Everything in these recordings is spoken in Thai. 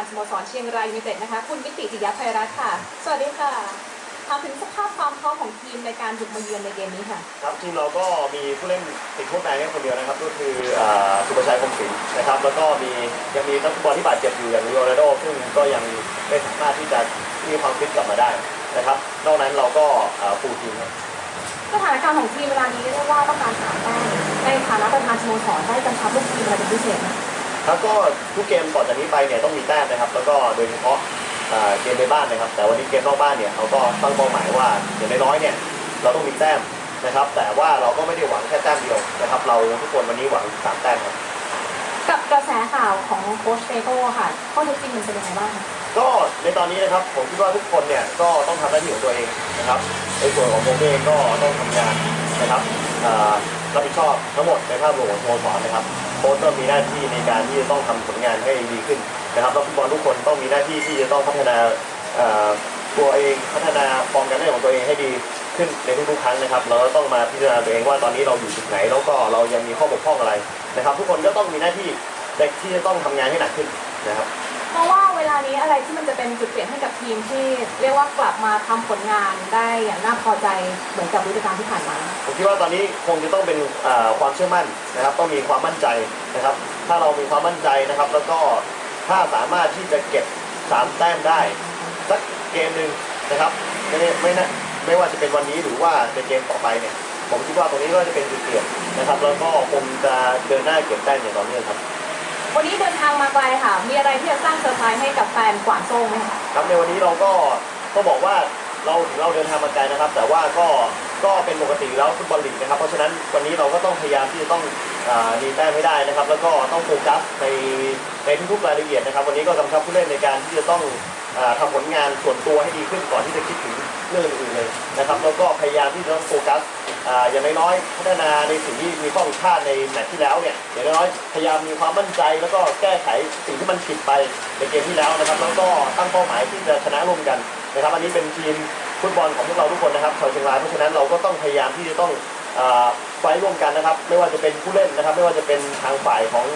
านสโมสรเชียงรายยูไนเต็ดนะคะ คุณมิติจิยะไพรัตน์ค่ะ สวัสดีค่ะถามถึงสภาพความพร้อมของทีมในการบุกมาเยือนในเกมนี้ค่ะ ครับทีมเราก็มีผู้เล่นติดโทษแบนแค่คนเดียวนะครับ ก็คืออ่าสุประชัยคมศิลป์นะครับ แล้วก็มียังมีนักฟุตบอลที่บาดเจ็บอยู่อย่างลีโอนาร์โดซึ่งก็ยังไม่สามารถที่จะมีความฟิตกลับมาได้นะครับ นอกนั้นเราก็อ่าฟูลทีมครับสถานการณ์ของทีมเวลานี้เรียกว่าต้องการสามแต้มในฐานะประธานสโมสรได้กำชับลูกทีมอะไรเป็นพิเศษไหม ครับก็ทุกเกมต่อจากนี้ไปเนี่ยต้องมีแต้มนะครับ แล้วก็โดยเฉพาะอ่าเกมในบ้านนะครับ แต่วันนี้เกมนอกบ้านเนี่ยเราก็ตั้งเป้าหมายว่าอย่างน้อยๆเนี่ยเราต้องมีแต้มนะครับ แต่ว่าเราก็ไม่ได้หวังแค่แต้มเดียวนะครับ เราทุกคนวันนี้หวังสามแต้มครับกับกระแสข่าวของโค้ชเตโก้ค่ะข้อเท็จจริงมันเป็นยังไงบ้างคะก็ในตอนนี้นะครับผมคิดว่าทุกคนเนี่ยก็ต้องทำหน้าที่ของตัวเองนะครับในส่วนของผมเองก็ต้องทำงานนะครับอ่า รับผิดชอบทั้งหมดในภาพรวมของสโมสรนะครับโค้ชก็มีหน้าที่ในการที่จะต้องทำผลงานให้ดีขึ้นนะครับแล้วฟุตบอลทุกคนต้องมีหน้าที่ที่จะต้องพัฒนาตัวเองพัฒนาฟอร์มการเล่นของตัวเองให้ดีขึ้นในทุกๆครั้งนะครับ เราก็ต้องมาพิจารณาตัวเองว่าตอนนี้เราอยู่จุดไหน แล้วก็เรายังมีข้อบกพร่องอะไรนะครับ ทุกคนก็ต้องมีหน้าที่ที่จะต้องทำงานให้หนักขึ้นนะครับ เป็นจุดเปลี่ยนให้กับทีมที่เรียกว่ากลับมาทำผลงานได้อย่างน่าพอใจเหมือนกับฤดูกาลที่ผ่านมา ผมคิดว่าตอนนี้คงจะต้องเป็นความเชื่อมั่นนะครับ ต้องมีความมั่นใจนะครับ ถ้าเรามีความมั่นใจนะครับ แล้วก็ถ้าสามารถที่จะเก็บสามแต้มได้สักเกมหนึ่งนะครับไม่ไม่นะไม่ว่าจะเป็นวันนี้หรือว่าในเกมต่อไปเนี่ยผมคิดว่าตรงนี้ก็จะเป็นจุดเปลี่ยนนะครับ แล้วก็คงจะเดินหน้าเก็บแต้มอย่างต่อเนื่องครับ วันนี้เดินทางมาไกลค่ะ มีอะไรที่จะสร้างเซอร์ไพรส์ให้กับแฟนกวางโซ่งไหมคะครับในวันนี้เราก็ก็บอกว่าเราถึงเราเดินทางมาไกลนะครับ แต่ว่าก็ก็เป็นปกติแล้วฟุตบอลลีกนะครับ เพราะฉะนั้นวันนี้เราก็ต้องพยายามที่จะต้อง มีแต้มให้ได้นะครับ แล้วก็ต้องโฟกัสในในทุกๆรายละเอียดนะครับ วันนี้ก็กำชับผู้เล่นในการที่จะต้องอาทำผลงานส่วนตัวให้ดีขึ้นก่อนที่จะคิดถึงเรื่องอื่นเลยนะครับ แล้วก็พยายามที่จะต้องโฟกัสออย่างน้อยๆพัฒนาในสิ่งที่มีข้อผิดพลาดในแมตช์ที่แล้วเนี่ยอย่างน้อยๆพยายามมีความมั่นใจแล้วก็แก้ไขสิ่งที่มันผิดไปในเกมที่แล้วนะครับ แล้วก็ตั้งเป้าหมายที่จะชนะร่วมกันนะครับ อันนี้เป็นทีมฟุตบอลของพวกเราทุกคนนะครับชาวเชียงรายเพราะฉะนั้นเราก็ต้องพยายามที่จะต้อง ไฟท์ร่วมกันนะครับ ไม่ว่าจะเป็นผู้เล่นนะครับ ไม่ว่าจะเป็นทางฝ่ายของ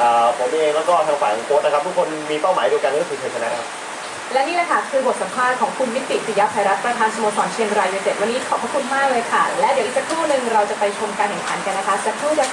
อผมเองแล้วก็ทางฝ่ายของโค้ชนะครับ ทุกคนมีเป้าหมายเดียวกันก็คือชัยชนะครับและนี่แหละค่ะคือบทสัมภาษณ์ของคุณมิติปิยภัยรัตน์ประธานสโมสรเชียงรายยูไนเต็ดวันนี้ขอบพระคุณมากเลยค่ะ และเดี๋ยวอีกสักครู่หนึ่งเราจะไปชมการแข่งขันกันนะคะสักครู่เดียวค่ะ